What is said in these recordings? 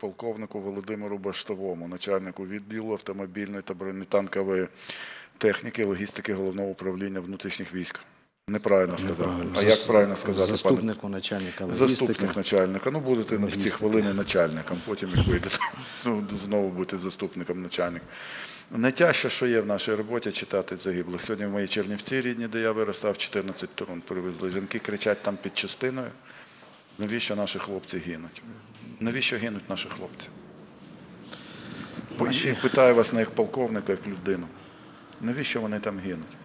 полковнику Володимиру Баштовому, начальнику відділу автомобільної та бронетанкової техніки, логістики головного управління внутрішніх військ. Неправильно сказав. А як правильно сказати? пане? Заступнику начальника логістики. Заступник начальника. Ну, будете в ці хвилини начальником, потім як вийдете, ну, знову будете заступником начальника. Найтяжче, що є в нашій роботі, читати загиблих. Сьогодні в моїй Чернівці рідні, де я виростав, 14 трун привезли. Жінки кричать там під частиною. Навіщо наші хлопці гинуть? Навіщо гинуть наші хлопці? І питаю вас не як полковника, як людину. Навіщо вони там гинуть?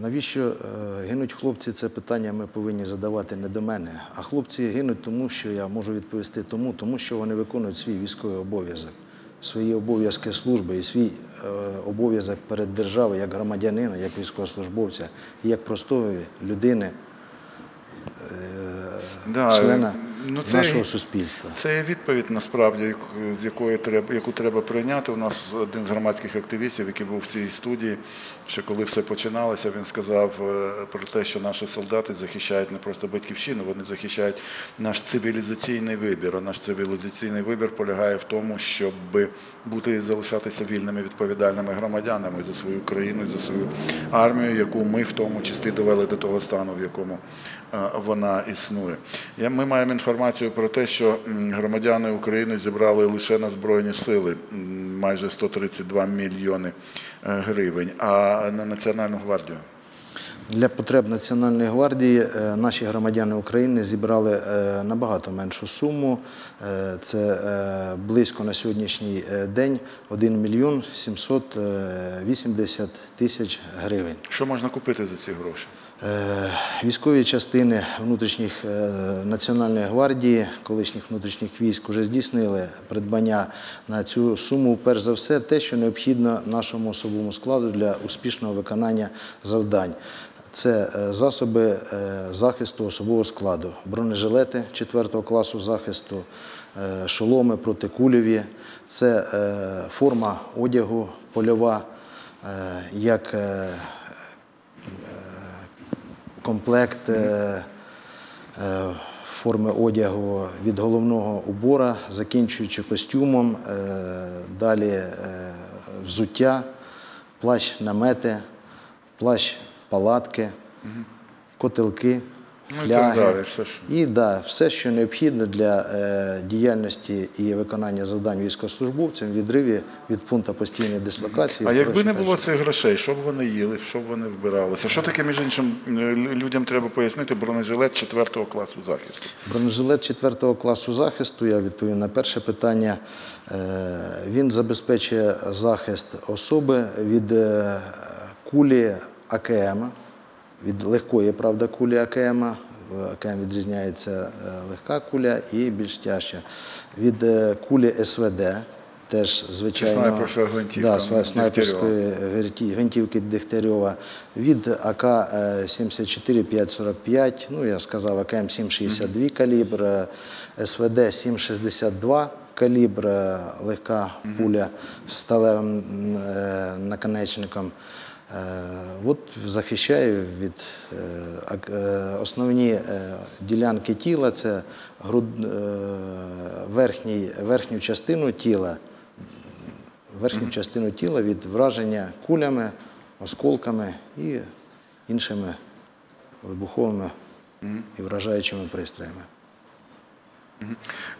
Навіщо е, гинуть хлопці? Це питання ми повинні задавати не до мене. А хлопці гинуть тому, що я можу відповісти тому, тому що вони виконують свій військовий обов'язок, свої обов'язки служби і свій е, обов'язок перед державою як громадянина, як військовослужбовця як простої людини, Да, члена ну, це- нашого суспільства. Це є відповідь насправді, з якої треба, яку треба прийняти. У нас один з громадських активістів, який був в цій студії, ще коли все починалося, він сказав е, про те, що наші солдати захищають не просто батьківщину, вони захищають наш цивілізаційний вибір. А наш цивілізаційний вибір полягає в тому, щоб бути і залишатися вільними відповідальними громадянами за свою країну, і за свою армію, яку ми в тому числі довели до того стану, в якому е, вона існує. Ми маємо інформацію про те, що громадяни України зібрали лише на Збройні сили майже 132 мільйони е, гривень, а на Національну гвардію. Для потреб Національної гвардії е, наші громадяни України зібрали е, набагато меншу суму. Це близько на сьогоднішній день 1 мільйон 780 тисяч гривень. Що можна купити за ці гроші? Е, Військові частини внутрішніх е, Національної гвардії, колишніх внутрішніх військ, вже здійснили придбання на цю суму. Перш за все, те, що необхідно нашому особовому складу для успішного виконання завдань. Це е, засоби захисту особового складу, бронежилети 4 класу захисту, шоломи протикульові, це форма одягу польова, як комплект е, е, форми одягу від головного убора, закінчуючи костюмом, е, далі взуття, плащ намети, плащ палатки, котелки, Ну, і так далі, все ж. І да, все, що необхідно для е, діяльності і виконання завдань військовослужбовцям в відриві від пункту постійної дислокації. А якби не було цих грошей, що б вони їли, що б вони вбиралися? Що таке, між іншим, е, людям треба пояснити бронежилет 4 класу захисту? Бронежилет 4 класу захисту, я відповім на перше питання. Е, Він забезпечує захист особи від е, кулі АКМ, від легкої, правда, кулі АКМ. В АКМ відрізняється е, легка куля і більш тяжча. Від е, кулі СВД, теж звичайно да, снайперської гвинтівки Дегтярьова, від АК е, 74 545, ну я сказав АКМ 762 калібр, е, СВД 762 калібр, легка пуля з сталевим е, наконечником. Е, От захищає від е, основні ділянки тіла, це груд, верхній, верхню частину тіла, верхню частину тіла від враження кулями, осколками і іншими вибуховими і вражаючими пристроями.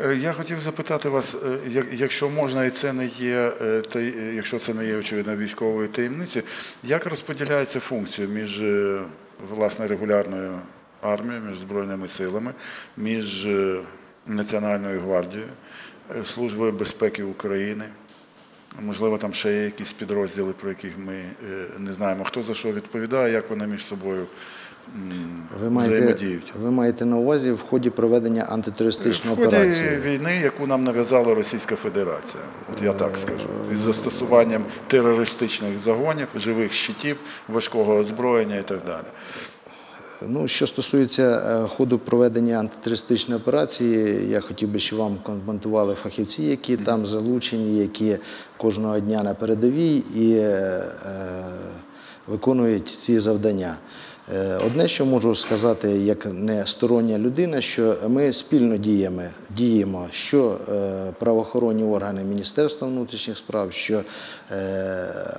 Е, Я хотів запитати вас, е, якщо можна, і це не є е, якщо це не є очевидно військовою таємниці, як розподіляється функція між власне регулярною армією, між збройними силами, між Національною гвардією, Службою безпеки України? Можливо, там ще є якісь підрозділи, про яких ми не знаємо. Хто за що відповідає, як вони між собою Ви маєте, ви маєте на увазі в ході проведення В ході операції. війни, яку нам нав'язала Російська Федерація, от я так скажу, із застосуванням терористичних загонів, живих щитів, важкого озброєння і так далі. Ну, що стосується е, ходу проведення антитерористичної операції, я хотів би, щоб вам коментували фахівці, які там залучені, які кожного дня на передовій і е, е, виконують ці завдання. Е, Одне, що можу сказати, як не стороння людина, що ми спільно діємо, діємо що е, правоохоронні органи Міністерства внутрішніх справ, що е,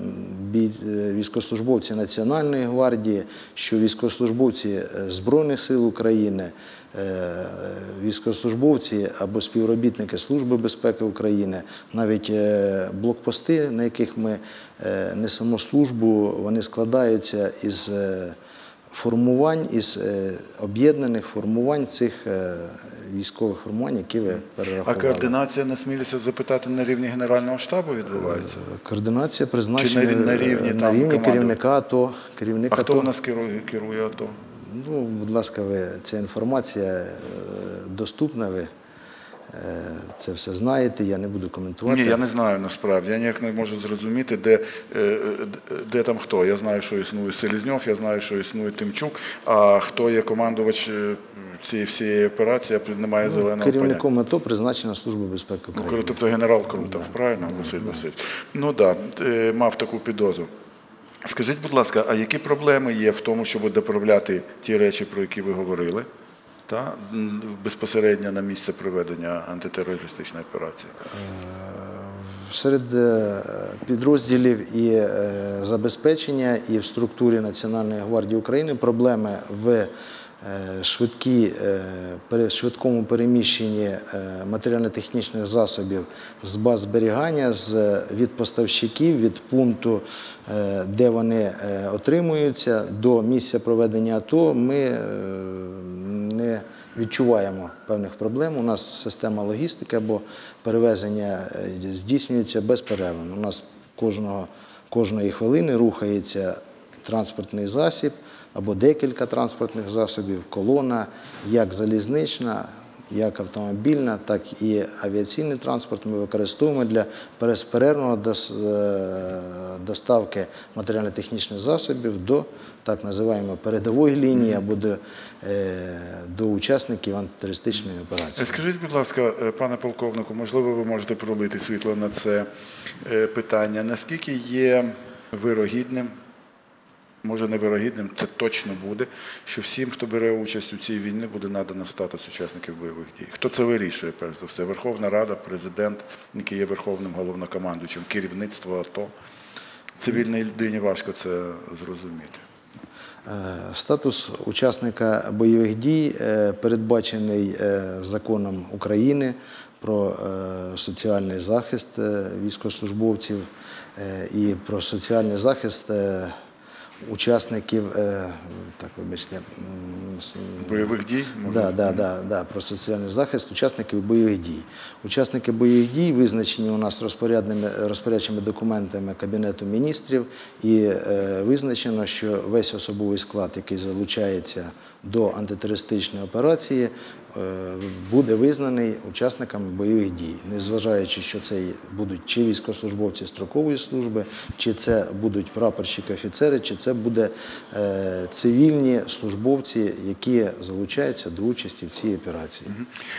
військовослужбовці Національної гвардії, що військовослужбовці Збройних сил України, військовослужбовці або співробітники Служби безпеки України, навіть блокпости, на яких ми несемо службу, вони складаються із формувань, із е, об'єднаних формувань цих е, військових формувань, які ви А перерахували. координація, насмілюся запитати, на рівні Генерального штабу відбувається? Координація призначена Чи на рі- на рівні, е, на там, рівні керівника АТО. А Керівника хто АТО. у нас керує, керує АТО? Ну, будь ласка, ви, ця інформація е, доступна, ви е, це все знаєте, я не буду коментувати. Ні, я не знаю насправді. Я ніяк не можу зрозуміти, де, е, е, де там хто. Я знаю, що існує Селізньов, я знаю, що існує Тимчук, а хто є командувач е, цієї всієї операції, я не маю зеленого поняття. Керівником АТО призначена Служба безпеки Ну, України. коли- тобто генерал Крутов, правильно, Василь Васильович? Ну так, да, мав таку підозру. Скажіть, будь ласка, а які проблеми є в тому, щоб доправляти ті речі, про які ви говорили, та, безпосередньо на місце проведення антитерористичної операції? Серед е, підрозділів і е, забезпечення, і в структурі Національної гвардії України проблеми в е, швидкій, е, швидкому переміщенні е, матеріально-технічних засобів з баз зберігання, з, від поставщиків, від пункту, де вони отримуються, до місця проведення АТО, ми не відчуваємо певних проблем. У нас система логістики або перевезення здійснюється безперервно. У нас кожного, кожної хвилини рухається транспортний засіб або декілька транспортних засобів, колона, як залізнична, як автомобільна, так і авіаційний транспорт ми використовуємо для безперервного е, доставки матеріально-технічних засобів до так називаємо передової лінії або до, е, до учасників антитерористичної Е, операції. Скажіть, будь ласка, е, пане полковнику, можливо, ви можете пролити світло на це е, питання. Наскільки є вирогідним, може невирогідним, це точно буде, що всім, хто бере участь у цій війні, буде надано статус учасників бойових дій? Хто це вирішує, перш за все? Верховна Рада, президент, який є верховним головнокомандуючим, керівництво АТО. Цивільній людині важко це зрозуміти. Е, Статус учасника бойових дій е, передбачений е, законом України про соціальний захист військовослужбовців і про соціальний захист учасників, е, так вибачте, Бойових дій? Да, да, да, да, про соціальний захист учасників бойових дій. Учасники бойових дій визначені у нас розпорядними розпорядчими документами Кабінету міністрів, і е, визначено, що весь особовий склад, який залучається до антитерористичної операції, буде визнаний учасниками бойових дій, незважаючи, що це будуть чи військовослужбовці строкової служби, чи це будуть прапорщики, офіцери, чи це буде е, цивільні службовці, які залучаються до участі в цій операції.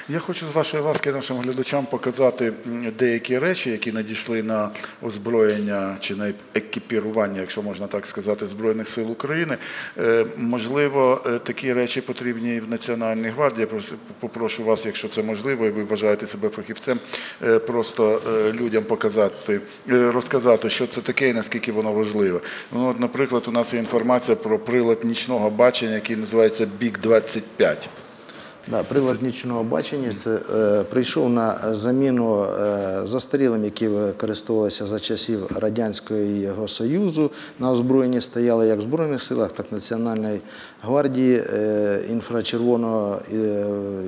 Я хочу з вашої ласки нашим глядачам показати деякі речі, які надійшли на озброєння чи на екіпірування, якщо можна так сказати, Збройних сил України. Е, Можливо, е, такі речі потрібні і в Національній гвардії. Попрошу вас, якщо це можливо, і ви вважаєте себе фахівцем, е, просто е, людям показати, е, розказати, що це таке і наскільки воно важливе. Ну, от, наприклад, у нас є інформація про прилад нічного бачення, який називається Бік 25 Да, прилад нічного бачення це е, прийшов на заміну е, застарілим, які використовувалися за часів Радянського Союзу. На озброєнні стояли як в Збройних силах, так і Національної гвардії е, інфрачервоного е,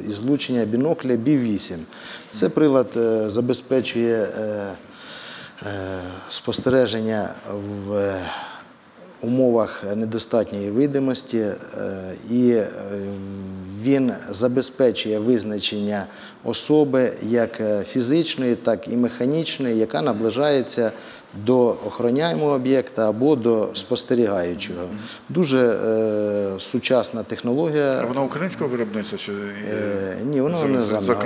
ізлучення бінокля Бі-8. Це прилад е, забезпечує е, е, спостереження в е, умовах недостатньої видимості, е, і е, він забезпечує визначення особи як е, фізичної, так і механічної, яка наближається до охороняємого об'єкта або до спостерігаючого. Дуже е, сучасна технологія. А Вона українського виробництва чи Е, ні, воно не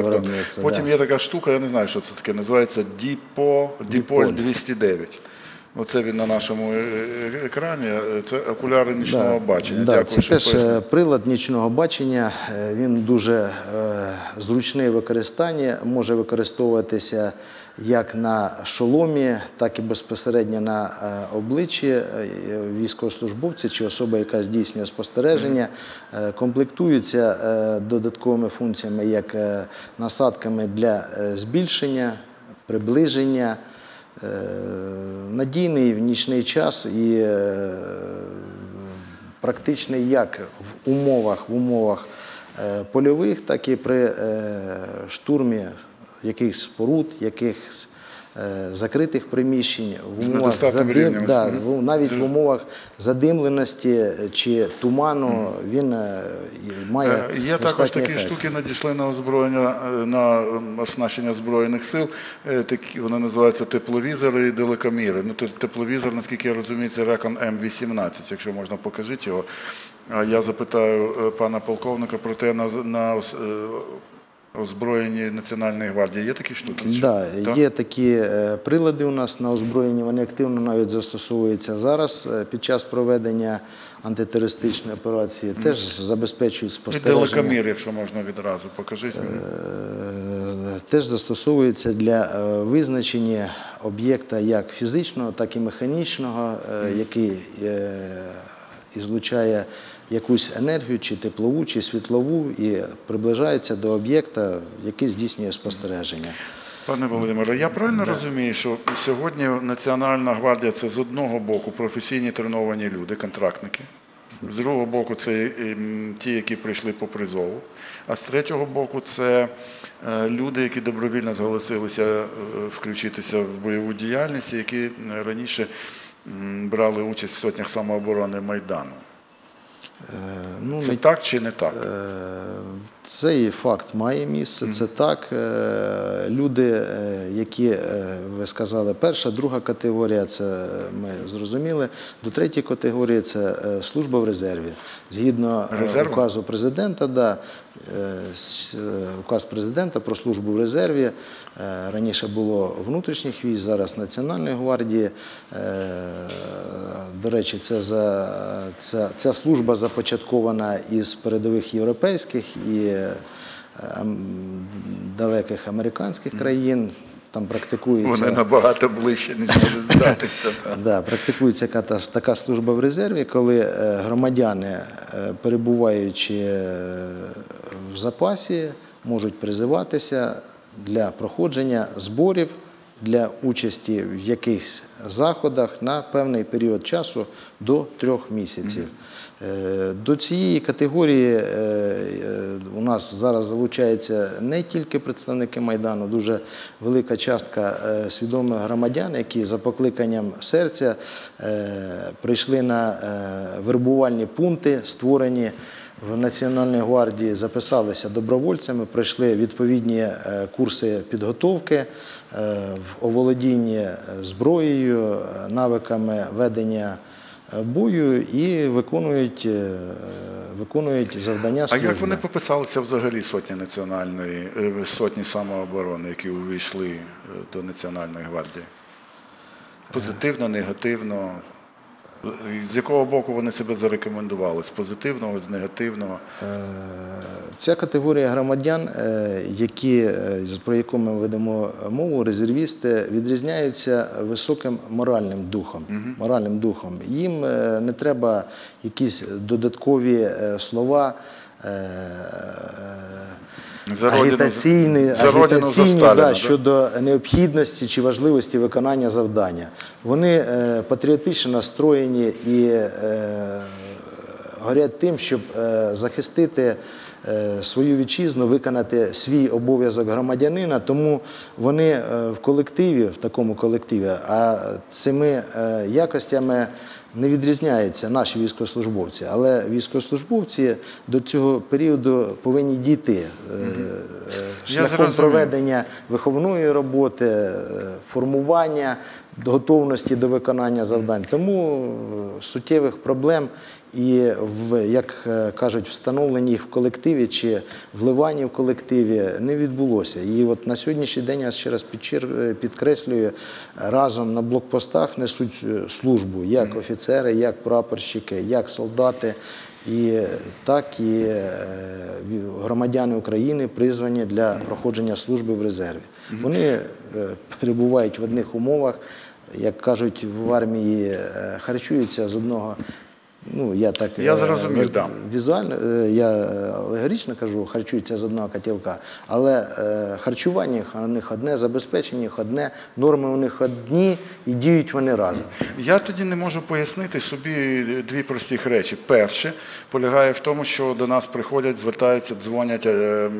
виробництва, Потім да. є така штука, я не знаю, що це таке, називається Діпо, Діполь. 209. Оце він на нашому е, е, екрані. е, Це окуляри нічного Да, бачення. Да, Дякую, це що теж пояснили. е, прилад нічного бачення. Він дуже е, зручний в використанні, може використовуватися як на шоломі, так і безпосередньо на е, обличчі військовослужбовця чи особа, яка здійснює спостереження. Е, Комплектуються е, додатковими функціями, як е, насадками для е, збільшення, приближення. Е, Надійний в нічний час і е, практичний як в умовах, в умовах е, польових, так і при штурмі якихось споруд, якихось закритих приміщень, в умовах рівнем. да, в- навіть в умовах задимленості чи туману він е, має Е, Є також такі ефект. штуки, надійшли на озброєння е, на оснащення збройних сил. Е, Такі вони називаються тепловізори і далекоміри. Ну тепловізор, наскільки я розумію, це Recon М18, якщо можна, покажіть його. Я запитаю е, пана полковника про те, на, на е, озброєнні Національної гвардії є такі штуки? Да, Так? є такі е, прилади у нас на озброєнні, вони активно навіть застосовуються зараз е, під час проведення антитерористичної операції, теж забезпечують І спостереження. далекомір, якщо можна відразу, покажіть мені. Е, Теж застосовується для визначення об'єкта як фізичного, так і механічного, який ізлучає якусь енергію, чи теплову, чи світлову, і приближається до об'єкта, який здійснює спостереження. Пане Володимире, я правильно розумію, що сьогодні Національна гвардія це з одного боку професійні треновані люди, контрактники, з другого боку це ем, ті, які прийшли по призову, а з третього боку це е, люди, які добровільно зголосилися е, включитися в бойову діяльність, які е, раніше брали участь в сотнях самооборони Майдану. Е, Ну, Це так чи не так? Цей факт має місце, це так. Е, Люди, е, які е, ви сказали, перша, друга категорія, це ми зрозуміли. До третьої категорії це е, служба в резерві. Згідно е, Резерву? указу президента, да, е, е, указ президента про службу в резерві. е, Раніше було внутрішніх військ, зараз Національної гвардії. Е, До речі, це за, ця, ця служба започаткована із передових європейських і е, далеких американських країн. Там практикується. Вони набагато ближче не можуть здатися. так. Да, практикується така, така служба в резерві, коли е, громадяни, е, перебуваючи е, в запасі, можуть призиватися для проходження зборів для участі в якихось заходах на певний період часу до трьох місяців. Е, До цієї категорії е, е, у нас зараз залучаються не тільки представники Майдану, дуже велика частка свідомих громадян, які за покликанням серця прийшли на вербувальні пункти, створені в Національній гвардії, записалися добровольцями, пройшли відповідні е, курси підготовки е, в оволодінні зброєю, е, навиками ведення бою і виконують, виконують завдання А як вони пописалися взагалі сотні національної сотні самооборони, які увійшли до Національної гвардії? Позитивно, негативно? Е, З якого боку вони себе зарекомендували? З позитивного, з негативного? Ця категорія громадян, е, які, е, про яку ми ведемо мову, резервісти, відрізняються високим моральним духом. Моральним духом. Їм е, не треба якісь додаткові е, слова. За агітаційні, за родину, за Сталіна, да, да? щодо необхідності чи важливості виконання завдання. Вони е, патріотично настроєні і е, горять тим, щоб е, захистити е, свою вітчизну, виконати свій обов'язок громадянина. Тому вони е, в колективі, в такому колективі, а цими е, якостями не відрізняються наші військовослужбовці. Але військовослужбовці до цього періоду повинні дійти е, шляхом проведення виховної роботи, е, формування готовності до виконання завдань. Тому е, суттєвих проблем і в як е, кажуть, встановлення їх в колективі чи вливання в колективі не відбулося. І от на сьогоднішній день я ще раз е, підкреслюю, разом на блокпостах несуть е, службу як офіцери, як прапорщики, як солдати. І так і громадяни України призвані для проходження служби в резерві. Вони перебувають в одних умовах, як кажуть в армії, харчуються з одного. Ну, я так Я е, зрозумів, да. візуально, е, я е, алегорично кажу, харчуються з одного котілка, але е, харчування у них одне, забезпечення їх одне, норми у них одні і діють вони разом. Я тоді не можу пояснити собі дві прості речі. Перше полягає в тому, що до нас приходять, звертаються, дзвонять. е,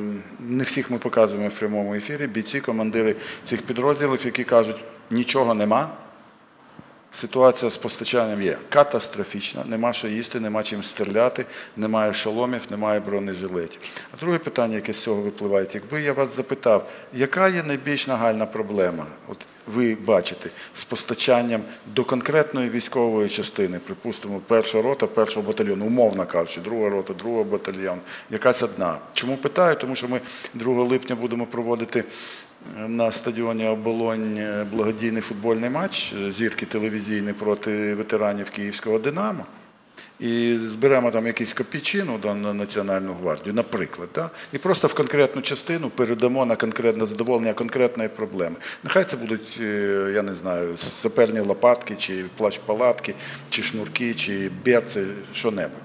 Не всіх ми показуємо в прямому ефірі. Бійці, командири цих підрозділів, які кажуть, нічого нема. Ситуація з постачанням є катастрофічна, нема що їсти, нема чим стріляти, немає шоломів, немає бронежилетів. А друге питання, яке з цього випливає, якби я вас запитав, яка є найбільш нагальна проблема? От ви бачите з постачанням до конкретної військової частини, припустимо, перша рота, першого батальйону, умовно кажучи, друга рота, другого батальйону, якась одна. Чому питаю? Тому що ми 2 липня будемо проводити на стадіоні Оболонь благодійний футбольний матч зірки телевізійні проти ветеранів Київського Динамо. І зберемо там якусь копійчину да, на Національну гвардію, наприклад, да? і просто в конкретну частину передамо на конкретне задоволення конкретної проблеми. Нехай це будуть, е, я не знаю, саперні лопатки, чи плащ-палатки, чи шнурки, чи берці, що-небудь.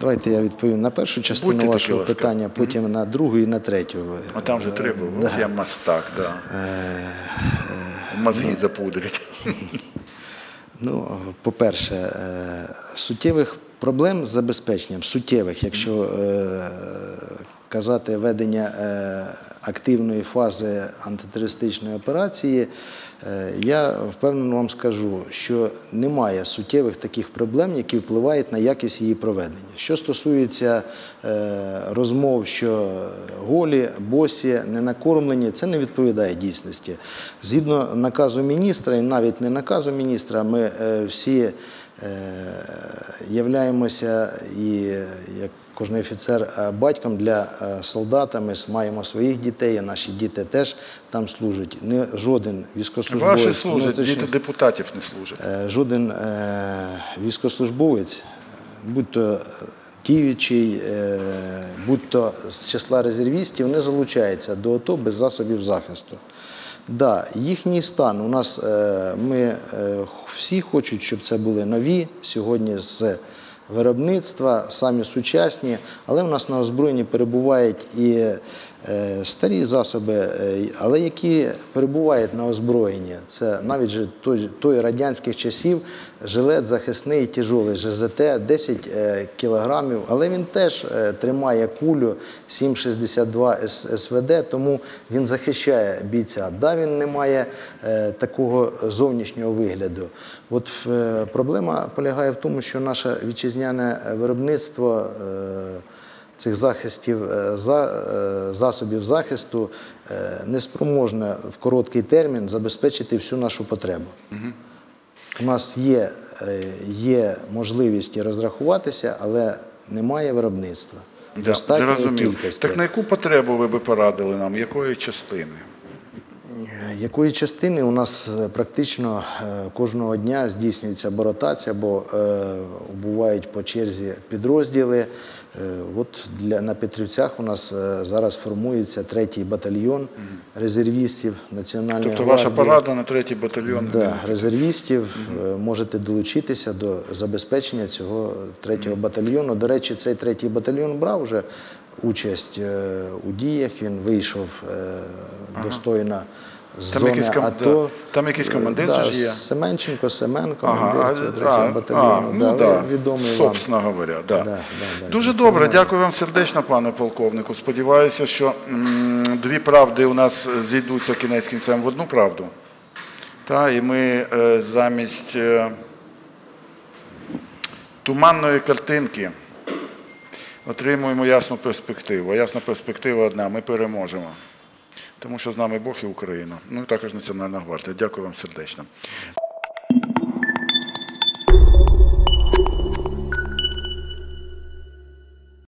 Давайте я відповім на першу частину Будьте вашого такі, питання, потім на другу і на третю. А там же треба, от я мастак, да. мозги запудрять. Ну, по-перше, е, суттєвих проблем з забезпеченням, суттєвих, якщо е, казати ведення е, активної фази антитерористичної операції, е, я впевнено вам скажу, що немає суттєвих таких проблем, які впливають на якість її проведення. Що стосується е, розмов, що голі, босі, не накормлені, це не відповідає дійсності. Згідно наказу міністра, і навіть не наказу міністра, ми всі являємося і як кожен офіцер е, батьком для е, солдата. Ми маємо своїх дітей, а наші діти теж там служать. Не жоден військовослужбовець Ваші служать, внутрішньо- діти депутатів не служать. Е, жоден військовослужбовець, будь то е, діючий, е, будь то з числа резервістів, не залучається до АТО без засобів захисту. Да, їхній стан у нас ми всі хочуть, щоб це були нові сьогодні з виробництва, самі сучасні, але в нас на озброєнні перебувають і старі засоби, е, але які перебувають на озброєнні. Це навіть той, радянських часів жилет захисний тяжолий ЖЗТ 10 е, кілограмів, але він теж е, тримає кулю 7,62 СВД, тому він захищає бійця. Да, він не має е, такого зовнішнього вигляду. От е, проблема полягає в тому, що наше вітчизняне виробництво. Цих захистів е, за, е, засобів захисту е, не спроможне в короткий термін забезпечити всю нашу потребу. У нас є, є можливість розрахуватися, але немає виробництва. Да, кількості. Так на яку потребу ви би порадили нам? Якої частини? Якої частини у нас практично кожного дня здійснюється боротація, бо е, бувають по черзі підрозділи. Е, От для, на Петрівцях у нас е, зараз формується третій батальйон резервістів Національної Тобто гвардії. ваша порада на третій батальйон? Да, резервістів е, можете долучитися до забезпечення цього третього батальйону. До речі, цей третій батальйон брав вже участь у діях. Він вийшов е, достойно зони ком- АТО. Там якийсь командир да, ж є. Семенченко, Семен, Ага, командир а, цього а, третього а, батальйону. ну, да, да. ви- вам. Собственно говоря, да. Да, да, да. Дуже добре, дякую вам сердечно, пане полковнику. Сподіваюся, що м, дві правди у нас зійдуться кінець кінцем в одну правду. Та, і ми е, замість е, туманної картинки отримуємо ясну перспективу. А ясна перспектива одна ми переможемо. Тому що з нами Бог і Україна. Ну і також Національна гвардія. Дякую вам сердечно.